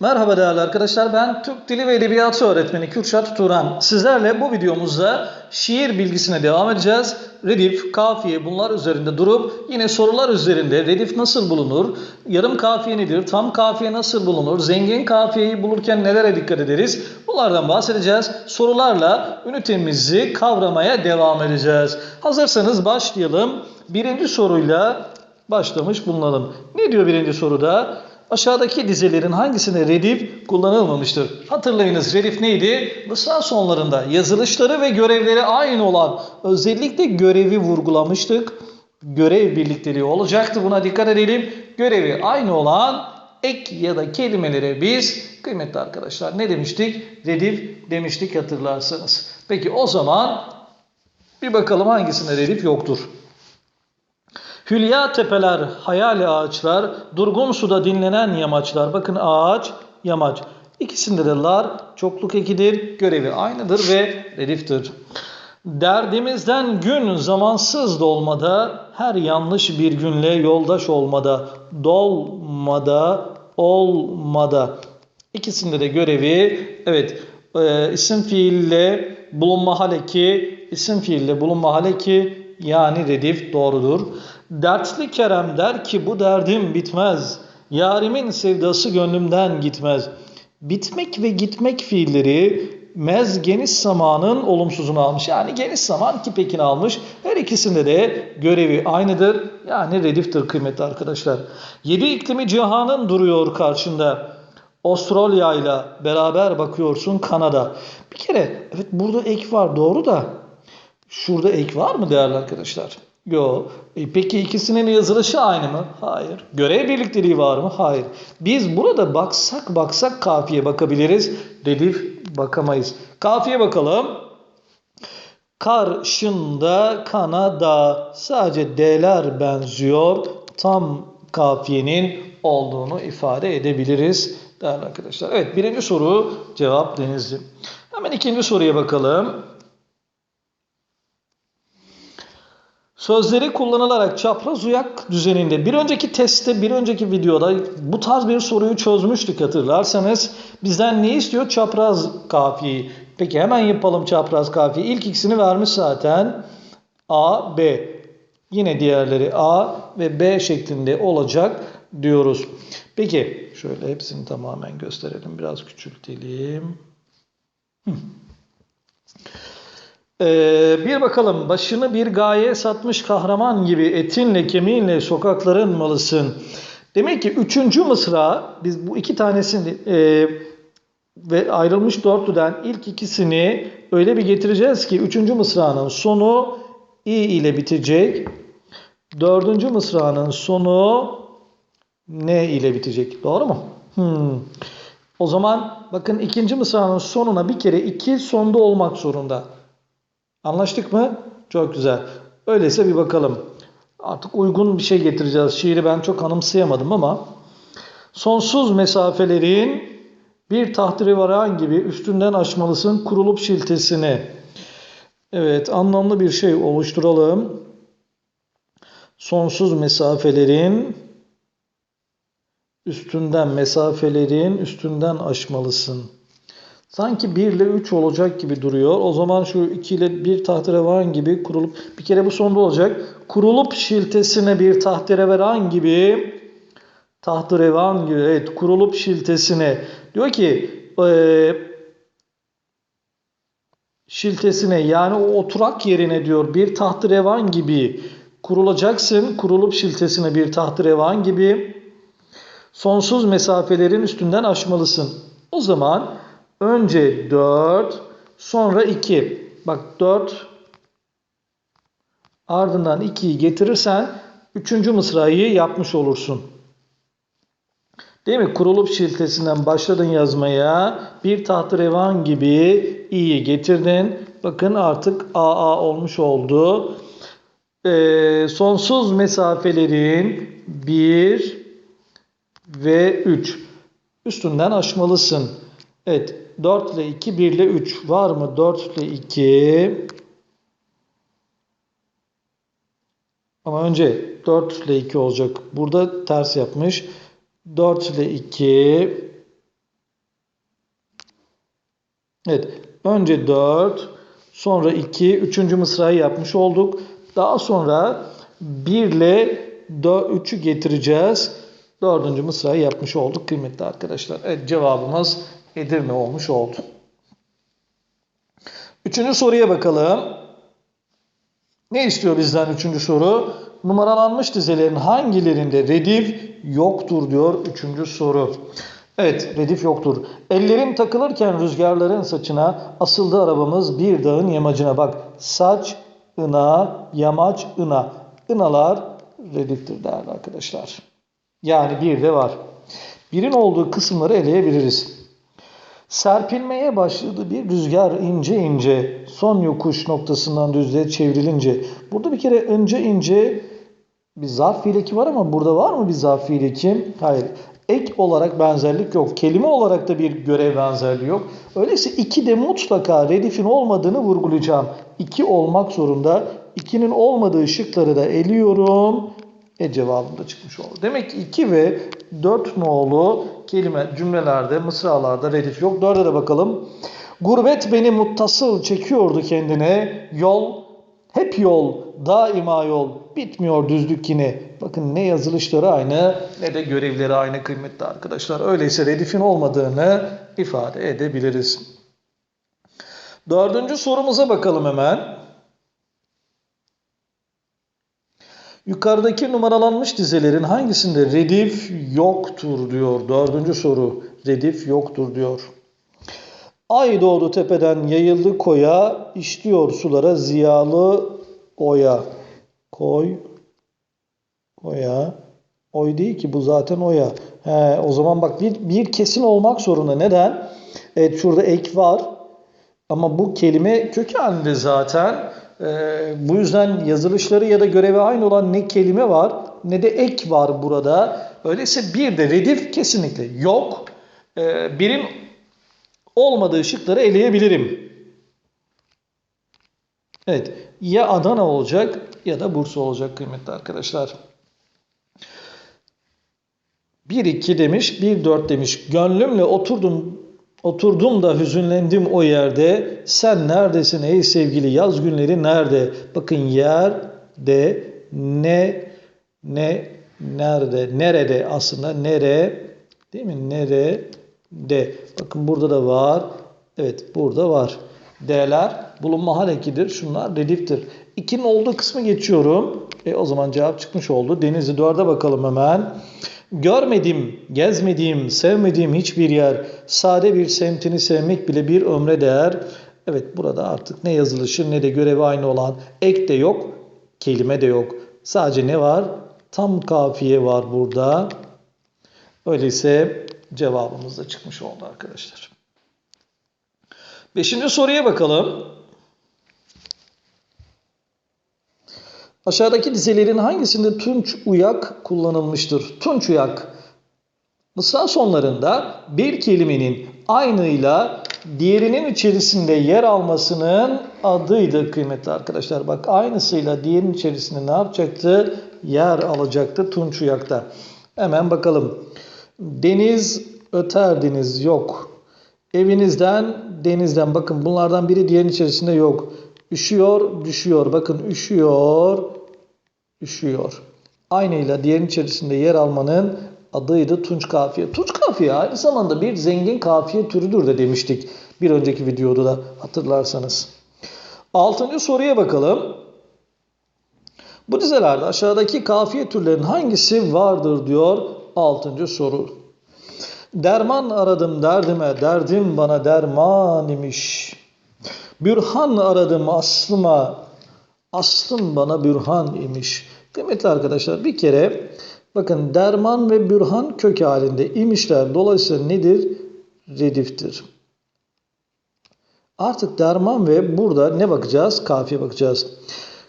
Merhaba değerli arkadaşlar. Ben Türk Dili ve Edebiyatı öğretmeni Kürşat Turan. Sizlerle bu videomuzda şiir bilgisine devam edeceğiz. Redif, kafiye bunlar üzerinde durup yine sorular üzerinde redif nasıl bulunur, yarım kafiye nedir, tam kafiye nasıl bulunur, zengin kafiyeyi bulurken nelere dikkat ederiz? Bunlardan bahsedeceğiz. Sorularla ünitemizi kavramaya devam edeceğiz. Hazırsanız başlayalım. Birinci soruyla başlamış bulunalım. Ne diyor birinci soruda? Aşağıdaki dizelerin hangisinde redif kullanılmamıştır? Hatırlayınız redif neydi? Mısra sonlarında yazılışları ve görevleri aynı olan özellikle görevi vurgulamıştık. Görev birlikteliği olacaktı. Buna dikkat edelim. Görevi aynı olan ek ya da kelimelere biz kıymetli arkadaşlar ne demiştik? Redif demiştik hatırlarsanız. Peki o zaman bir bakalım hangisinde redif yoktur. Hülya tepeler, hayali ağaçlar, durgun suda dinlenen yamaçlar. Bakın ağaç, yamaç. İkisinde de lar çokluk ekidir, görevi aynıdır ve rediftir. Derdimizden gün zamansız dolmada, her yanlış bir günle yoldaş olmada, dolmada, olmada. İkisinde de görevi, evet e, isim fiille bulunma haleki, isim fiille bulunma haleki yani redif doğrudur. Dertli Kerem der ki bu derdim bitmez. Yarimin sevdası gönlümden gitmez. Bitmek ve gitmek fiilleri mez geniş zamanın olumsuzunu almış. Yani geniş zaman ki pekini almış. Her ikisinde de görevi aynıdır. Yani rediftir kıymetli arkadaşlar. Yedi iklimi cihanın duruyor karşında. Avustralya ile beraber bakıyorsun Kanada. Bir kere evet burada ek var doğru da şurada ek var mı değerli arkadaşlar? Yok. E peki ikisinin yazılışı aynı mı? Hayır. Görev birlikteliği var mı? Hayır. Biz burada baksak baksak kafiye bakabiliriz. Redif bakamayız. Kafiye bakalım. Karşında Kanada sadece D'ler benziyor. Tam kafiyenin olduğunu ifade edebiliriz değerli arkadaşlar. Evet birinci soru cevap Denizli. Hemen ikinci soruya bakalım. Sözleri kullanılarak çapraz uyak düzeninde bir önceki testte bir önceki videoda bu tarz bir soruyu çözmüştük hatırlarsanız. Bizden ne istiyor? Çapraz kafiyeyi. Peki hemen yapalım çapraz kafiyeyi. İlk ikisini vermiş zaten. A, B. Yine diğerleri A ve B şeklinde olacak diyoruz. Peki şöyle hepsini tamamen gösterelim. Biraz küçültelim. Hı. Ee, bir bakalım başını bir gaye satmış kahraman gibi etinle kemiğinle sokakların malısın. Demek ki üçüncü mısra biz bu iki tanesini e, ve ayrılmış dörtlüden ilk ikisini öyle bir getireceğiz ki üçüncü mısranın sonu i ile bitecek. Dördüncü mısranın sonu n ile bitecek. Doğru mu? Hmm. O zaman bakın ikinci mısranın sonuna bir kere iki sonda olmak zorunda. Anlaştık mı? Çok güzel. Öyleyse bir bakalım. Artık uygun bir şey getireceğiz. Şiiri ben çok anımsayamadım ama sonsuz mesafelerin bir tahterevaran gibi üstünden aşmalısın kurulup şiltesini. Evet anlamlı bir şey oluşturalım. Sonsuz mesafelerin üstünden mesafelerin üstünden aşmalısın. Sanki 1 ile 3 olacak gibi duruyor. O zaman şu 2 ile 1 tahterevan gibi kurulup bir kere bu sonda olacak. Kurulup şiltesine bir tahterevan gibi tahterevan gibi evet kurulup şiltesine diyor ki e, şiltesine yani o oturak yerine diyor bir tahterevan gibi kurulacaksın. Kurulup şiltesine bir tahterevan gibi sonsuz mesafelerin üstünden aşmalısın. O zaman Önce 4, sonra 2. Bak 4 ardından 2'yi getirirsen 3. mısrayı yapmış olursun. Değil mi? Kurulup şiltesinden başladın yazmaya. Bir tahterevan gibi i'yi getirdin. Bakın artık AA olmuş oldu. Ee, sonsuz mesafelerin 1 ve 3 üstünden aşmalısın. Evet 4 ile 2, 1 ile 3 var mı? 4 ile 2. Ama önce 4 ile 2 olacak. Burada ters yapmış. 4 ile 2. Evet. Önce 4, sonra 2, 3. mısrayı yapmış olduk. Daha sonra 1 ile 3'ü getireceğiz. 4. mısrayı yapmış olduk kıymetli arkadaşlar. Evet cevabımız Edirne olmuş oldu. Üçüncü soruya bakalım. Ne istiyor bizden üçüncü soru? Numaralanmış dizelerin hangilerinde redif yoktur diyor üçüncü soru. Evet redif yoktur. Ellerim takılırken rüzgarların saçına asıldı arabamız bir dağın yamacına. Bak saç, ına, yamaç, ına. Inalar rediftir değerli arkadaşlar. Yani bir de var. Birin olduğu kısımları eleyebiliriz. Serpilmeye başladı bir rüzgar ince ince son yokuş noktasından düzlüğe çevrilince. Burada bir kere önce ince bir zarf fiileki var ama burada var mı bir zarf fiileki? Hayır. Ek olarak benzerlik yok. Kelime olarak da bir görev benzerliği yok. Öyleyse iki de mutlaka redifin olmadığını vurgulayacağım. İki olmak zorunda. İkinin olmadığı şıkları da eliyorum. E cevabında çıkmış oldu. Demek ki 2 ve 4 nolu kelime cümlelerde, mısralarda redif yok. 4'e de bakalım. Gurbet beni muttasıl çekiyordu kendine. Yol, hep yol, daima yol. Bitmiyor düzlük yine. Bakın ne yazılışları aynı ne de görevleri aynı kıymetli arkadaşlar. Öyleyse redifin olmadığını ifade edebiliriz. Dördüncü sorumuza bakalım hemen. Yukarıdaki numaralanmış dizelerin hangisinde redif yoktur diyor. Dördüncü soru. Redif yoktur diyor. Ay doğdu tepeden yayıldı koya, işliyor sulara ziyalı oya. Koy, oya. Oy değil ki bu zaten oya. He, o zaman bak bir, bir kesin olmak zorunda. Neden? Evet şurada ek var. Ama bu kelime kök zaten. Ee, bu yüzden yazılışları ya da görevi aynı olan ne kelime var ne de ek var burada. Öyleyse bir de redif kesinlikle yok. Ee, birin olmadığı şıkları eleyebilirim. Evet ya Adana olacak ya da Bursa olacak kıymetli arkadaşlar. 1-2 demiş, 1-4 demiş. Gönlümle oturdum Oturdum da hüzünlendim o yerde. Sen neredesin ey sevgili yaz günleri nerede? Bakın yer de ne ne nerede nerede aslında nere değil mi? Nerede? Bakın burada da var. Evet burada var. D'ler bulunma hal ekidir. Şunlar rediftir. 2'nin olduğu kısmı geçiyorum. E, o zaman cevap çıkmış oldu. Denizli 4'e bakalım hemen. Görmedim, gezmediğim, sevmediğim hiçbir yer, sade bir semtini sevmek bile bir ömre değer. Evet burada artık ne yazılışı ne de görevi aynı olan ek de yok, kelime de yok. Sadece ne var? Tam kafiye var burada. Öyleyse cevabımız da çıkmış oldu arkadaşlar. Beşinci soruya bakalım. Aşağıdaki dizelerin hangisinde tunç uyak kullanılmıştır? Tunç uyak. Mısra sonlarında bir kelimenin aynıyla diğerinin içerisinde yer almasının adıydı kıymetli arkadaşlar. Bak aynısıyla diğerinin içerisinde ne yapacaktı? Yer alacaktı tunç uyakta. Hemen bakalım. Deniz öter deniz yok. Evinizden denizden bakın bunlardan biri diğerinin içerisinde yok. Üşüyor, düşüyor. Bakın üşüyor, üşüyor. Aynıyla diğerinin içerisinde yer almanın adıydı tunç kafiye. Tunç kafiye aynı zamanda bir zengin kafiye türüdür de demiştik bir önceki videoda da hatırlarsanız. Altıncı soruya bakalım. Bu dizelerde aşağıdaki kafiye türlerinin hangisi vardır diyor altıncı soru. Derman aradım derdime, derdim bana derman imiş. Bürhan aradım aslıma, aslım bana bürhan imiş. Kıymetli arkadaşlar bir kere bakın derman ve bürhan kök halinde imişler. Dolayısıyla nedir? Rediftir. Artık derman ve burada ne bakacağız? Kafiye bakacağız.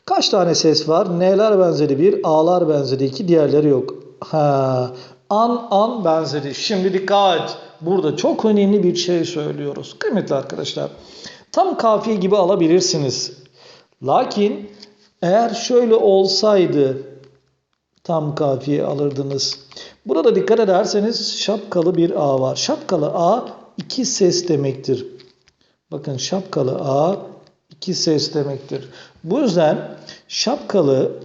Kaç tane ses var? N'ler benzeri bir, A'lar benzeri iki, diğerleri yok. Ha, an an benzeri. Şimdi dikkat. Burada çok önemli bir şey söylüyoruz. Kıymetli arkadaşlar. Tam kafiye gibi alabilirsiniz. Lakin eğer şöyle olsaydı tam kafiye alırdınız. Burada dikkat ederseniz şapkalı bir A var. Şapkalı A iki ses demektir. Bakın şapkalı A iki ses demektir. Bu yüzden şapkalı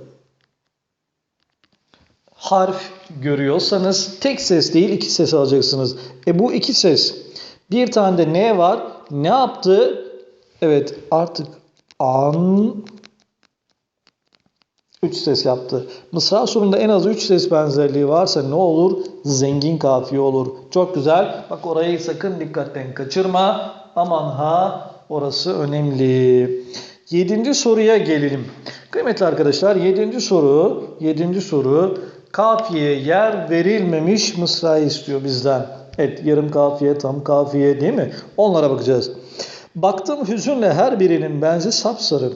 harf görüyorsanız tek ses değil iki ses alacaksınız. E bu iki ses. Bir tane de ne var? Ne yaptı? Evet artık an üç ses yaptı. Mısra sonunda en az üç ses benzerliği varsa ne olur? Zengin kafiye olur. Çok güzel. Bak orayı sakın dikkatten kaçırma. Aman ha orası önemli. Yedinci soruya gelelim. Kıymetli arkadaşlar yedinci soru, yedinci soru kafiye yer verilmemiş mısrayı istiyor bizden. Evet yarım kafiye, tam kafiye değil mi? Onlara bakacağız. Baktım hüzünle her birinin benzi sapsarı.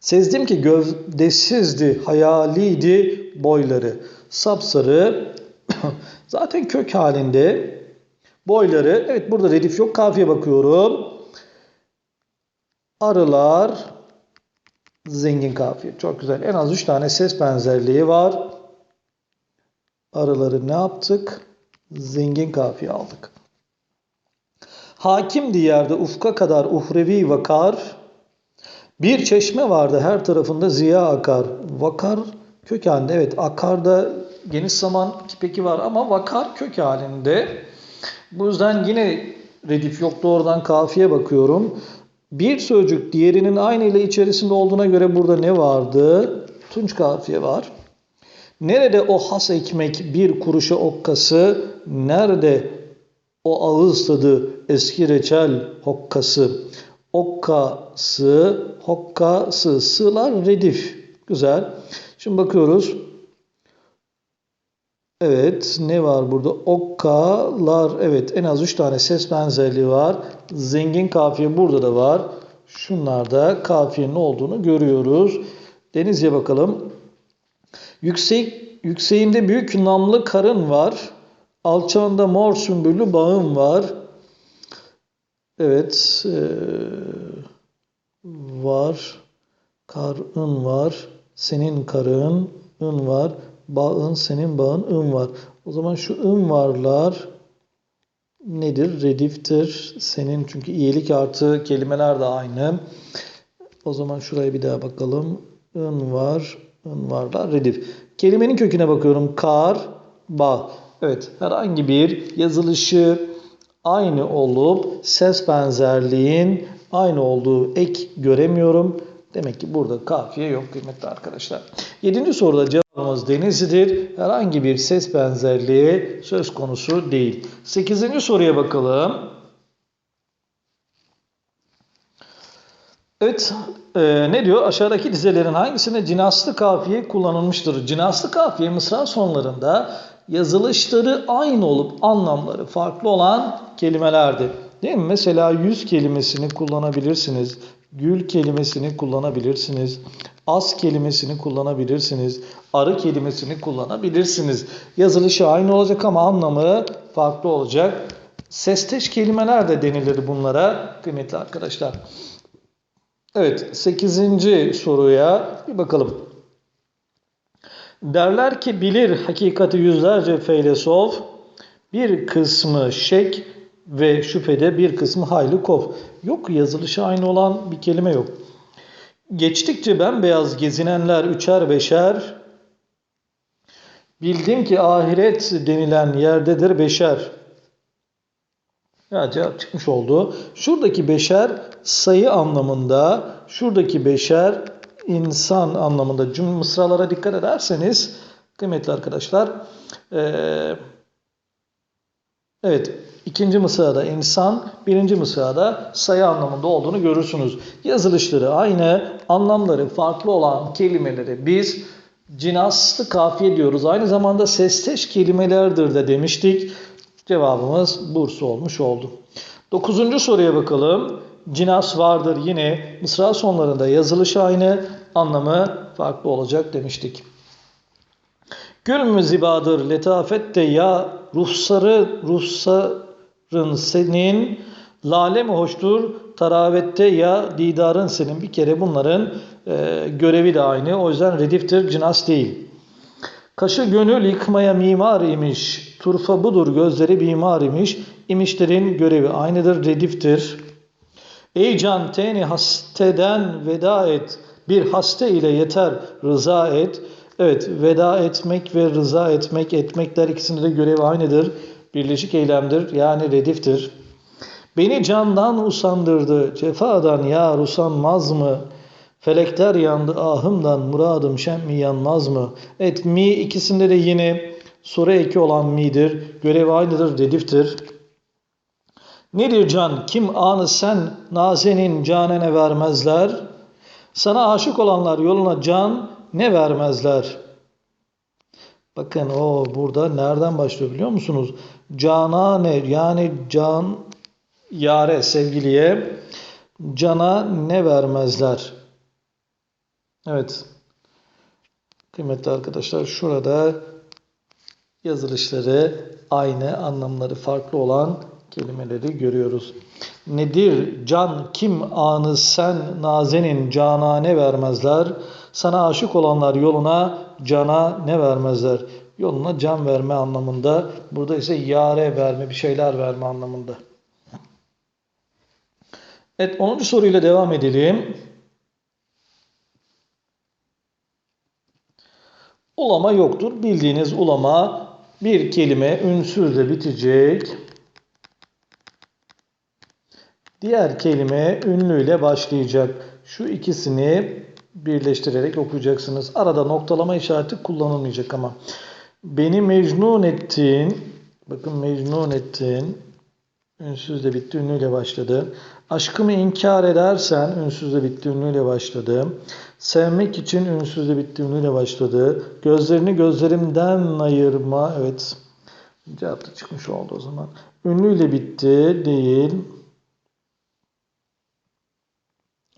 Sezdim ki gövdesizdi, hayaliydi boyları. Sapsarı zaten kök halinde boyları. Evet burada redif yok. Kafiye bakıyorum. Arılar zengin kafiye. Çok güzel. En az 3 tane ses benzerliği var. Arıları ne yaptık? Zengin kafiye aldık. Hakim diyarda ufka kadar uhrevi vakar. Bir çeşme vardı her tarafında ziya akar. Vakar kök halinde. Evet akarda geniş zaman kipeki var ama vakar kök halinde. Bu yüzden yine redif yok doğrudan kafiye bakıyorum. Bir sözcük diğerinin aynı ile içerisinde olduğuna göre burada ne vardı? Tunç kafiye var. Nerede o has ekmek bir kuruşa okkası? Nerede o ağız tadı eski reçel hokkası? Okkası, hokkası, sığlar redif. Güzel. Şimdi bakıyoruz. Evet ne var burada? Okkalar evet en az 3 tane ses benzerliği var. Zengin kafiye burada da var. Şunlarda kafiyenin olduğunu görüyoruz. Deniz'e bakalım. Yüksek, yükseğinde büyük namlı karın var. Alçağında mor sümbüllü bağın var. Evet. Ee, var. Karın var. Senin karın ın var. Bağın senin bağın ın var. O zaman şu ın varlar nedir? Rediftir. Senin çünkü iyilik artı kelimeler de aynı. O zaman şuraya bir daha bakalım. ın var. ın varlar. Redif. Kelimenin köküne bakıyorum. Kar, bağ. Evet herhangi bir yazılışı aynı olup ses benzerliğin aynı olduğu ek göremiyorum. Demek ki burada kafiye yok kıymetli arkadaşlar. Yedinci soruda cevabımız denizlidir. Herhangi bir ses benzerliği söz konusu değil. Sekizinci soruya bakalım. Evet e, ne diyor? Aşağıdaki dizelerin hangisinde cinaslı kafiye kullanılmıştır? Cinaslı kafiye mısra sonlarında yazılışları aynı olup anlamları farklı olan kelimelerdir. Değil mi? Mesela yüz kelimesini kullanabilirsiniz. Gül kelimesini kullanabilirsiniz. Az kelimesini kullanabilirsiniz. Arı kelimesini kullanabilirsiniz. Yazılışı aynı olacak ama anlamı farklı olacak. Sesteş kelimeler de denilir bunlara kıymetli arkadaşlar. Evet 8. soruya bir bakalım. Derler ki bilir hakikati yüzlerce feylesof, bir kısmı şek ve şüphede bir kısmı hayli kof. Yok yazılışı aynı olan bir kelime yok. Geçtikçe bembeyaz gezinenler üçer beşer, bildim ki ahiret denilen yerdedir beşer. Ya cevap çıkmış oldu. Şuradaki beşer sayı anlamında, şuradaki beşer insan anlamında cümle mısralara dikkat ederseniz kıymetli arkadaşlar ee, evet ikinci mısrada insan birinci mısrada sayı anlamında olduğunu görürsünüz. Yazılışları aynı anlamları farklı olan kelimeleri biz cinaslı kafiye diyoruz. Aynı zamanda sesteş kelimelerdir de demiştik. Cevabımız Bursa olmuş oldu. Dokuzuncu soruya bakalım. Cinas vardır yine mısra sonlarında yazılış aynı anlamı farklı olacak demiştik. Gül mü zibadır letafet de ya ruhsarı ruhsarın senin lale mi hoştur taravette ya didarın senin bir kere bunların e, görevi de aynı o yüzden rediftir cinas değil. Kaşı gönül yıkmaya mimar imiş. Turfa budur gözleri bimar imiş. İmişlerin görevi aynıdır, rediftir. Ey can teni hasteden veda et. Bir haste ile yeter rıza et. Evet veda etmek ve rıza etmek etmekler ikisinde de görevi aynıdır. Birleşik eylemdir yani rediftir. Beni candan usandırdı cefadan yar usanmaz mı? Felekler yandı ahımdan muradım şemmi yanmaz mı? Evet mi ikisinde de yine soru eki olan mi'dir. Görevi aynıdır rediftir. Nedir can? Kim anı sen nazenin canene vermezler? Sana aşık olanlar yoluna can ne vermezler? Bakın o burada nereden başlıyor biliyor musunuz? Cana ne? Yani can yare sevgiliye cana ne vermezler? Evet. Kıymetli arkadaşlar şurada yazılışları aynı anlamları farklı olan kelimeleri görüyoruz. Nedir can kim anı sen nazenin canane vermezler. Sana aşık olanlar yoluna cana ne vermezler. Yoluna can verme anlamında. Burada ise yare verme bir şeyler verme anlamında. Evet 10. soruyla devam edelim. Ulama yoktur. Bildiğiniz ulama bir kelime ünsüzle bitecek. Diğer kelime ünlüyle başlayacak. Şu ikisini birleştirerek okuyacaksınız. Arada noktalama işareti kullanılmayacak ama. Beni mecnun ettin. Bakın mecnun ettin. Ünsüzle bitti, ünlüyle başladı. Aşkımı inkar edersen ünsüzle bitti, ünlüyle başladı. Sevmek için ünsüzle bitti, ünlüyle başladı. Gözlerini gözlerimden ayırma. Evet. Cevap da çıkmış oldu o zaman. Ünlüyle bitti, değil.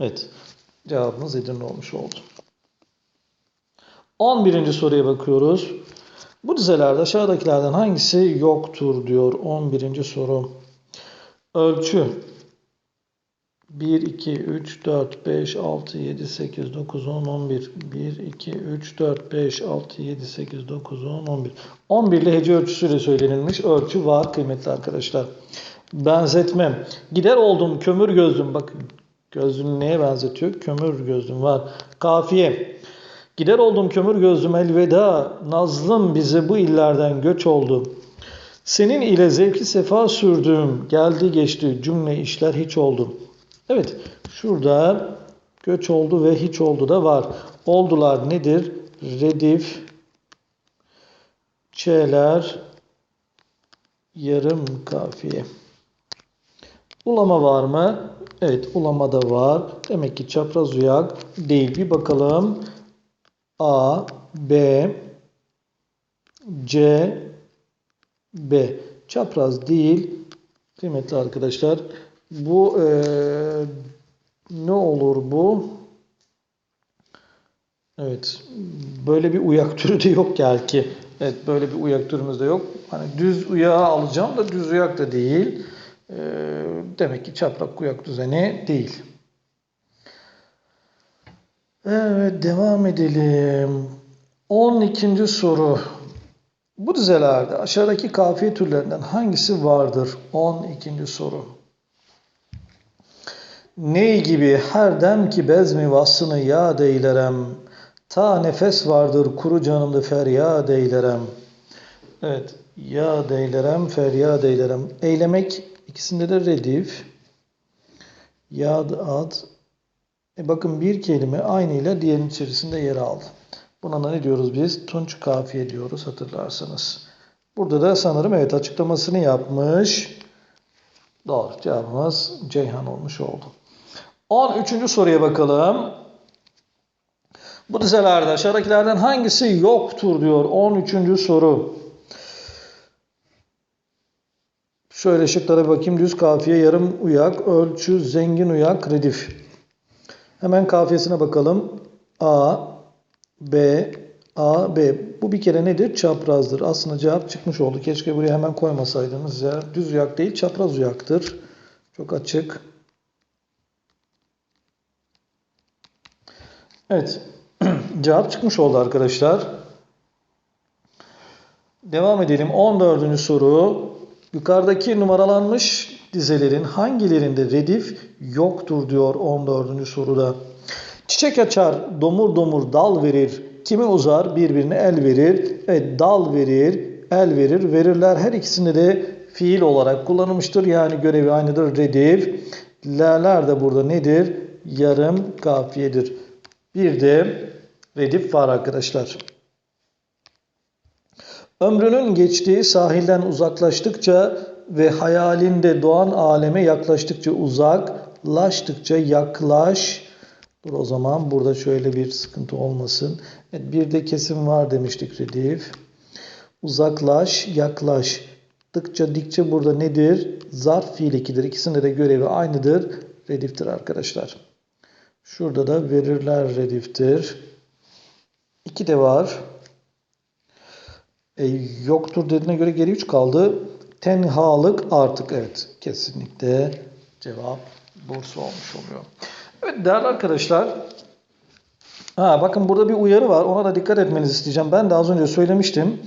Evet. Cevabımız Edirne olmuş oldu. 11. soruya bakıyoruz. Bu dizelerde aşağıdakilerden hangisi yoktur diyor 11. soru. Ölçü 1, 2, 3, 4, 5, 6, 7, 8, 9, 10, 11. 1, 2, 3, 4, 5, 6, 7, 8, 9, 10, 11. 11 ile hece ölçüsüyle söylenilmiş ölçü var kıymetli arkadaşlar. Benzetme. Gider oldum kömür gözlüm. Bakın gözlüğünü neye benzetiyor? Kömür gözlüm var. Kafiye. Gider oldum kömür gözlüm elveda. Nazlım bize bu illerden göç oldu. Senin ile zevki sefa sürdüğüm, geldi geçti cümle işler hiç oldu. Evet, şurada göç oldu ve hiç oldu da var. Oldular nedir? Redif, çeler, yarım kafiye. Ulama var mı? Evet, ulama da var. Demek ki çapraz uyak değil. Bir bakalım. A, B, C, B. Çapraz değil. Kıymetli arkadaşlar. Bu e, ne olur bu? Evet. Böyle bir uyak türü de yok gel ki. Evet böyle bir uyak türümüz de yok. Hani düz uyağı alacağım da düz uyak da değil. E, demek ki çaplak uyak düzeni değil. Evet devam edelim. 12. soru. Bu dizelerde aşağıdaki kafiye türlerinden hangisi vardır? 12. soru. Ney gibi her dem ki bezmi vasını ya eylerem. Ta nefes vardır kuru canımda feryat eylerem. Evet, ya eylerem, feryat eylerem. Eylemek ikisinde de redif. Yad ad. E bakın bir kelime aynı ile diğerinin içerisinde yer aldı. Buna da ne diyoruz biz? Tunç kafiye diyoruz hatırlarsanız. Burada da sanırım evet açıklamasını yapmış. Doğru cevabımız Ceyhan olmuş oldu. 13. soruya bakalım. Bu dizelerde aşağıdakilerden hangisi yoktur diyor 13. soru. Şöyle şıklara bakayım. Düz kafiye, yarım uyak, ölçü, zengin uyak, redif. Hemen kafiyesine bakalım. A, B, A, B. Bu bir kere nedir? Çaprazdır. Aslında cevap çıkmış oldu. Keşke buraya hemen koymasaydınız ya. Düz uyak değil, çapraz uyaktır. Çok açık. Evet. cevap çıkmış oldu arkadaşlar. Devam edelim. 14. soru. Yukarıdaki numaralanmış dizelerin hangilerinde redif yoktur diyor 14. soruda. Çiçek açar, domur domur dal verir. Kimi uzar, birbirine el verir. Evet, dal verir, el verir. Verirler her ikisinde de fiil olarak kullanılmıştır. Yani görevi aynıdır. Redif. L'ler de burada nedir? Yarım kafiyedir. Bir de redif var arkadaşlar. Ömrünün geçtiği sahilden uzaklaştıkça ve hayalinde doğan aleme yaklaştıkça uzaklaştıkça yaklaş. Dur o zaman burada şöyle bir sıkıntı olmasın. Evet, bir de kesim var demiştik redif. Uzaklaş, yaklaştıkça dikçe burada nedir? Zarf fiil ikidir. İkisinde de görevi aynıdır. Rediftir arkadaşlar. Şurada da verirler rediftir. İki de var. E, yoktur dediğine göre geri 3 kaldı. Tenhalık artık evet kesinlikle cevap Bursa olmuş oluyor. Evet değerli arkadaşlar. Ha, bakın burada bir uyarı var. Ona da dikkat etmenizi isteyeceğim. Ben de az önce söylemiştim.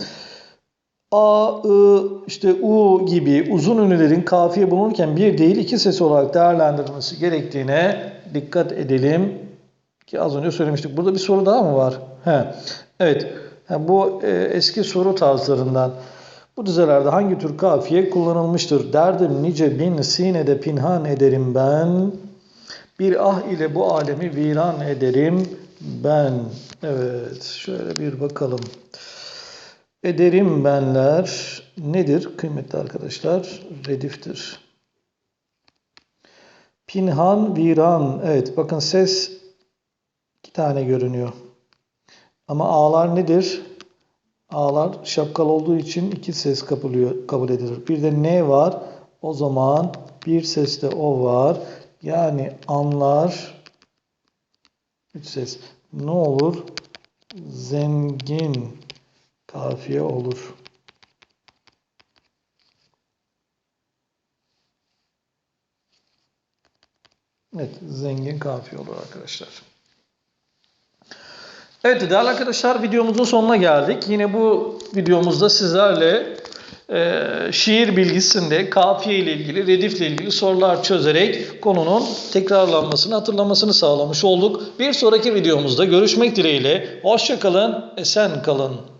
A, I, işte U gibi uzun ünlülerin kafiye bulunurken bir değil iki ses olarak değerlendirilmesi gerektiğine dikkat edelim. Ki az önce söylemiştik. Burada bir soru daha mı var? He. Evet. Ha, bu e, eski soru tarzlarından. Bu dizelerde hangi tür kafiye kullanılmıştır? Derdim nice bin sinede pinhan ederim ben. Bir ah ile bu alemi viran ederim ben. Evet, şöyle bir bakalım. Ederim benler nedir kıymetli arkadaşlar? Rediftir. Pinhan, viran. Evet, bakın ses iki tane görünüyor. Ama ağlar nedir? A'lar şapkalı olduğu için iki ses kabul, kabul edilir. Bir de ne var? O zaman bir seste o var. Yani anlar üç ses. Ne olur? Zengin kafiye olur. Evet, zengin kafiye olur arkadaşlar. Evet değerli arkadaşlar videomuzun sonuna geldik. Yine bu videomuzda sizlerle e, şiir bilgisinde kafiye ile ilgili, redif ilgili sorular çözerek konunun tekrarlanmasını, hatırlamasını sağlamış olduk. Bir sonraki videomuzda görüşmek dileğiyle. Hoşçakalın, esen kalın.